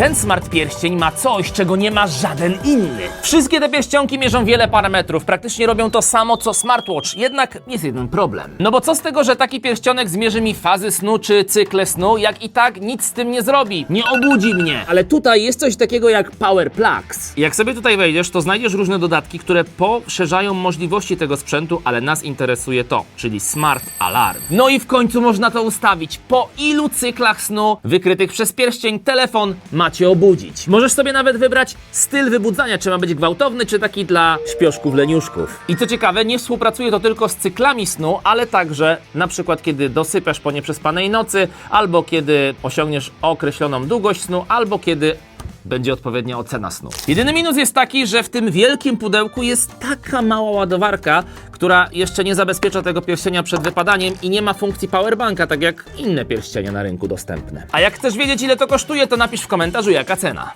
ten smart pierścień ma coś, czego nie ma żaden inny. Wszystkie te pierścionki mierzą wiele parametrów, praktycznie robią to samo co smartwatch, jednak jest jeden problem. No bo co z tego, że taki pierścionek zmierzy mi fazy snu czy cykle snu, jak i tak nic z tym nie zrobi, nie obudzi mnie. Ale tutaj jest coś takiego jak Power Plugs. Jak sobie tutaj wejdziesz, to znajdziesz różne dodatki, które poszerzają możliwości tego sprzętu, ale nas interesuje to, czyli Smart Alarm. No i w końcu można to ustawić, po ilu cyklach snu wykrytych przez pierścień telefon macie obudzić. Możesz sobie nawet wybrać styl wybudzania, czy ma być gwałtowny, czy taki dla śpioszków leniuszków. I co ciekawe, nie współpracuje to tylko z cyklami snu, ale także na przykład kiedy dosypiasz po nieprzespanej nocy, albo kiedy osiągniesz określoną długość snu, albo kiedy będzie odpowiednia ocena snu. Jedyny minus jest taki, że w tym wielkim pudełku jest taka mała ładowarka, która jeszcze nie zabezpiecza tego pierścienia przed wypadaniem i nie ma funkcji powerbanka, tak jak inne pierścienie na rynku dostępne. A jak chcesz wiedzieć ile to kosztuje, to napisz w komentarzu jaka cena.